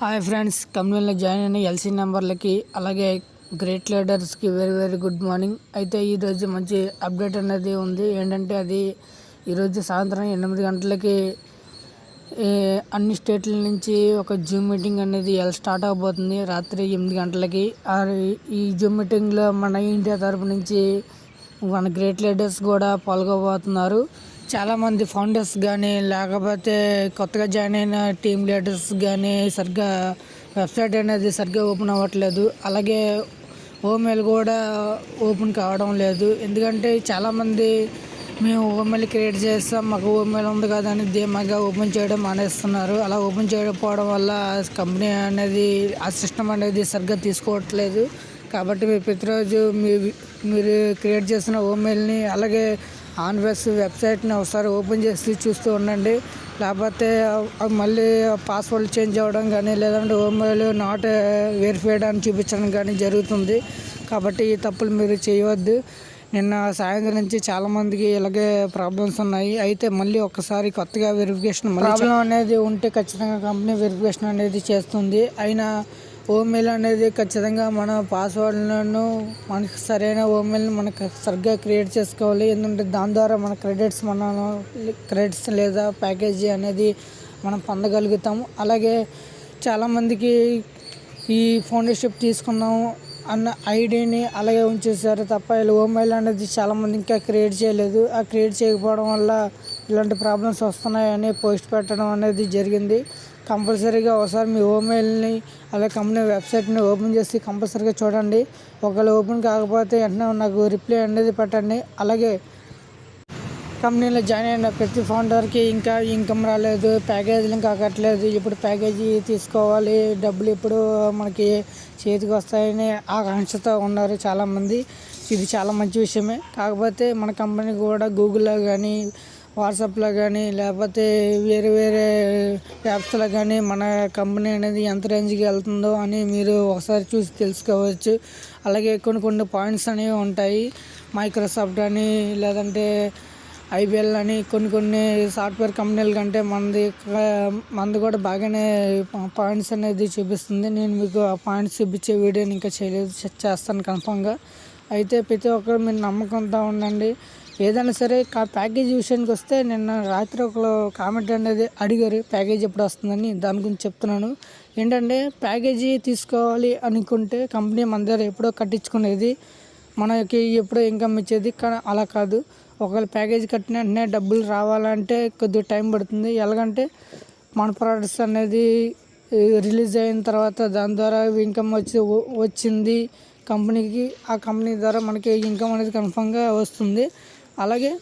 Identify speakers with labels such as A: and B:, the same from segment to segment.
A: Hi friends కంపెనీలో join అయిన LC నెంబర్లకి అలాగే గ్రేట్ లీడర్స్కి వెరీ వెరీ గుడ్ మార్నింగ్. అయితే ఈరోజు మంచి అప్డేట్ అనేది ఉంది. ఏంటంటే అది ఈరోజు సాయంత్రం ఎనిమిది గంటలకి అన్ని స్టేట్ల నుంచి ఒక జూమ్ మీటింగ్ అనేది ఎలా స్టార్ట్ అవబోతుంది? రాత్రి ఎనిమిది గంటలకి. ఈ జూమ్ మీటింగ్లో మన ఇండియా తరపు నుంచి మన గ్రేట్ లీడర్స్ కూడా పాల్గొబోతున్నారు చాలామంది ఫౌండర్స్ కానీ లేకపోతే కొత్తగా జాయిన్ అయిన టీమ్ లీడర్స్ కానీ సరిగ్గా వెబ్సైట్ అనేది సరిగ్గా ఓపెన్ అవ్వట్లేదు. అలాగే ఓమెయిల్ కూడా ఓపెన్ కావడం లేదు. ఎందుకంటే చాలామంది మేము ఓమెయిల్ క్రియేట్ చేస్తాం మాకు ఓమెయిల్ ఉంది కదా అని ధీమాగా ఓపెన్ చేయడం మానేస్తున్నారు. అలా ఓపెన్ చేయకపోవడం వల్ల కంపెనీ అనేది ఆ సిస్టమ్ అనేది సరిగ్గా తీసుకోవట్లేదు. కాబట్టి మీరు ప్రతిరోజు మీ మీరు క్రియేట్ చేసిన ఓమెయిల్ని అలాగే ఆన్వెస్ వెబ్సైట్ని ఒకసారి ఓపెన్ చేసి చూస్తూ ఉండండి. లేకపోతే మళ్ళీ పాస్వర్డ్ చేంజ్ అవ్వడం కానీ లేదంటే ఓమెయిల్ నాట్ వెరిఫైడ్ అని చూపించడం కానీ జరుగుతుంది. కాబట్టి ఈ తప్పులు మీరు చేయవద్దు. నిన్న సాయంత్రం నుంచి చాలా మందికి ఇలాగే ప్రాబ్లమ్స్ ఉన్నాయి. అయితే మళ్ళీ ఒక్కసారి కొత్తగా వెరిఫికేషన్ ప్రాబ్లం అనేది ఉంటే ఖచ్చితంగా కంపెనీ వెరిఫికేషన్ అనేది చేస్తుంది. అయినా ఓమెయిల్ అనేది ఖచ్చితంగా మన పాస్వర్డ్లను మనకి సరైన ఓమెయిల్ని మనకు సరిగ్గా క్రియేట్ చేసుకోవాలి. ఎందుకంటే దాని ద్వారా మన క్రెడిట్స్ మన క్రెడిట్స్ లేదా ప్యాకేజీ అనేది మనం పొందగలుగుతాము. అలాగే చాలామందికి ఈ ఫౌండర్షిప్ తీసుకున్నాము అన్న ఐడిని అలాగే ఉంచేసారు తప్ప ఇలా ఓమెయిల్ అనేది చాలామంది ఇంకా క్రియేట్ చేయలేదు. ఆ క్రియేట్ చేయకపోవడం వల్ల ఇలాంటి ప్రాబ్లమ్స్ వస్తున్నాయని పోస్ట్ పెట్టడం అనేది జరిగింది. కంపల్సరీగా ఒకసారి మీ ఓమెయిల్ని అలాగే కంపెనీ వెబ్సైట్ని ఓపెన్ చేసి కంపల్సరీగా చూడండి. ఒకవేళ ఓపెన్ కాకపోతే వెంటనే నాకు రిప్లై అనేది పెట్టండి. అలాగే కంపెనీలో జాయిన్ అయిన ప్రతి ఫౌండర్కి ఇంకా ఇన్కమ్ రాలేదు ప్యాకేజీలు ఇంకా కట్టలేదు. ఇప్పుడు ప్యాకేజీ తీసుకోవాలి. డబ్బులు ఇప్పుడు మనకి చేతికి వస్తాయని ఆకాంక్షతో ఉన్నారు చాలామంది. ఇది చాలా మంచి విషయమే. కాకపోతే మన కంపెనీ కూడా గూగుల్లో కానీ వాట్సాప్లో కానీ లేకపోతే వేరే వేరే యాప్స్లో కానీ మన కంపెనీ అనేది ఎంత రేంజ్కి వెళ్తుందో అని మీరు ఒకసారి చూసి తెలుసుకోవచ్చు. అలాగే కొన్ని కొన్ని పాయింట్స్ అనేవి ఉంటాయి. మైక్రోసాఫ్ట్ అని లేదంటే ఐబిఎల్ అని కొన్ని కొన్ని సాఫ్ట్వేర్ కంపెనీల కంటే మనది మనది కూడా బాగానే పాయింట్స్ అనేది చూపిస్తుంది. నేను మీకు ఆ పాయింట్స్ చూపించే వీడియోని ఇంకా చేయలేదు చేస్తాను కన్ఫామ్గా. అయితే ప్రతి ఒక్కరు మీరు నమ్మకంతో ఉండండి. ఏదైనా సరే కా విషయానికి వస్తే నిన్న రాత్రి ఒకరు కామెంట్ అనేది అడిగారు. ప్యాకేజ్ ఎప్పుడు వస్తుందని దాని గురించి చెప్తున్నాను. ఏంటంటే ప్యాకేజీ తీసుకోవాలి అనుకుంటే కంపెనీ మన దగ్గర ఎప్పుడో కట్టించుకునేది మనకి ఎప్పుడో ఇన్కమ్ ఇచ్చేది. కానీ అలా కాదు. ఒకవేళ ప్యాకేజ్ కట్టిన వెంటనే డబ్బులు రావాలంటే కొద్దిగా టైం పడుతుంది. ఎలాగంటే మన ప్రోడక్ట్స్ అనేది రిలీజ్ అయిన తర్వాత దాని ద్వారా ఇన్కమ్ వచ్చి వచ్చింది కంపెనీకి. ఆ కంపెనీ ద్వారా మనకి ఇన్కమ్ అనేది కన్ఫామ్గా వస్తుంది. అలాగే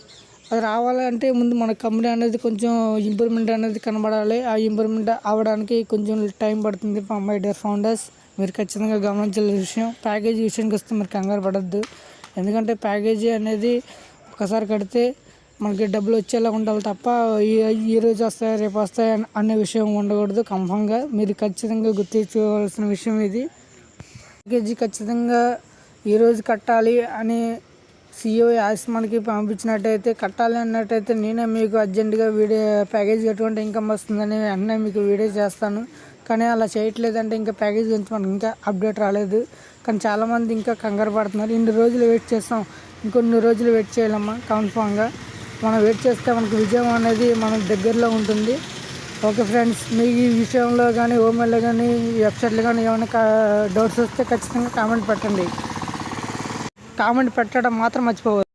A: అది రావాలంటే ముందు మన కంపెనీ అనేది కొంచెం ఇంప్రూవ్మెంట్ అనేది కనబడాలి. ఆ ఇంప్రూవ్మెంట్ అవ్వడానికి కొంచెం టైం పడుతుంది మై డియర్ ఫౌండర్స్ మీరు ఖచ్చితంగా గమనించాల్సిన విషయం ప్యాకేజీ విషయానికి వస్తే మీరు కంగారు పడద్దు. ఎందుకంటే ప్యాకేజీ అనేది ఒకసారి కడితే మనకి డబ్బులు వచ్చేలా ఉండాలి తప్ప ఈ ఈ రోజు వస్తాయి రేపు వస్తాయి అనే విషయం ఉండకూడదు. కన్ఫామ్గా మీరు ఖచ్చితంగా గుర్తించుకోవాల్సిన విషయం ఇది. ప్యాకేజీ ఖచ్చితంగా ఈరోజు కట్టాలి అని సీఈఓ యాస్మాన్కి మనకి పంపించినట్టయితే కట్టాలి అన్నట్టయితే నేనే మీకు అర్జెంటుగా వీడియో ప్యాకేజ్ ఎటువంటి ఇన్కమ్ వస్తుందని వెంటనే మీకు వీడియో చేస్తాను. కానీ అలా చేయట్లేదంటే ఇంకా ప్యాకేజ్ గురించి మనకి ఇంకా అప్డేట్ రాలేదు. కానీ చాలామంది ఇంకా కంగారు పడుతున్నారు. ఇన్ని రోజులు వెయిట్ చేస్తాం. ఇంకొన్ని రోజులు వెయిట్ చేయాలమ్మా కన్ఫామ్గా. మనం వెయిట్ చేస్తే మనకు విజయం అనేది మన దగ్గరలో ఉంటుంది. ఓకే ఫ్రెండ్స్ మీకు ఈ విషయంలో కానీ ఓమెల్లో కానీ వెబ్సైట్లో కానీ ఏమైనా డౌట్స్ వస్తే ఖచ్చితంగా కామెంట్ పెట్టండి. కామెంట్ పెట్టడం మాత్రం మర్చిపోవద్దు.